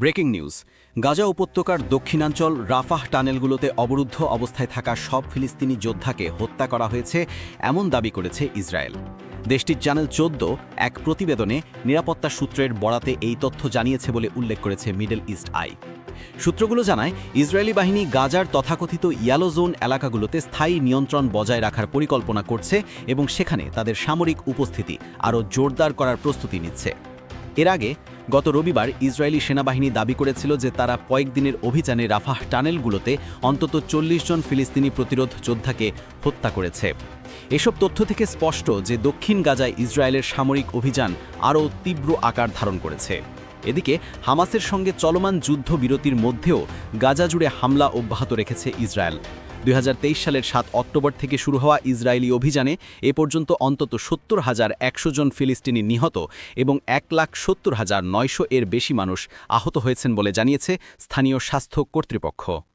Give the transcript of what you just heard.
Breaking news. Gaza উপত্যকার দক্ষিণাঞ্চল Rafah টানেলগুলোতে অবরুদ্ধ অবস্থায় থাকা সব ফিলিস্তিনি যোদ্ধাকে হত্যা করা হয়েছে, এমন দাবি করেছে ইসরায়েল। দেশটির চ্যানেল চোদ্দ এক প্রতিবেদনে নিরাপত্তা সূত্রের বরাতে এই তথ্য জানিয়েছে বলে উল্লেখ করেছে মিডল ইস্ট আই। সূত্রগুলো জানায়, ইসরায়েলি বাহিনী গাজার তথাকথিত ইয়ালো জোন এলাকাগুলোতে স্থায়ী নিয়ন্ত্রণ বজায় রাখার পরিকল্পনা করছে এবং সেখানে তাদের সামরিক উপস্থিতি আরও জোরদার করার প্রস্তুতি নিচ্ছে। এর আগে গত রবিবার ইসরায়েলি সেনাবাহিনী দাবি করেছিল যে তারা কয়েকদিনের অভিযানে রাফাহ টানেলগুলোতে অন্তত চল্লিশ জন ফিলিস্তিনি প্রতিরোধ যোদ্ধাকে হত্যা করেছে। এসব তথ্য থেকে স্পষ্ট যে দক্ষিণ গাজায় ইসরায়েলের সামরিক অভিযান আরও তীব্র আকার ধারণ করেছে। এদিকে হামাসের সঙ্গে চলমান যুদ্ধবিরতির মধ্যেও গাজা জুড়ে হামলা অব্যাহত রেখেছে ইসরায়েল। দুই হাজার তেইশ সালের সাত অক্টোবর থেকে শুরু হওয়া ইসরায়েলি অভিযানে এ পর্যন্ত অন্তত সত্তর হাজার একশো জন ফিলিস্তিনি নিহত এবং এক লাখ সত্তর হাজার নয়শো এর বেশি মানুষ আহত হয়েছেন বলে জানিয়েছে স্থানীয় স্বাস্থ্য কর্তৃপক্ষ।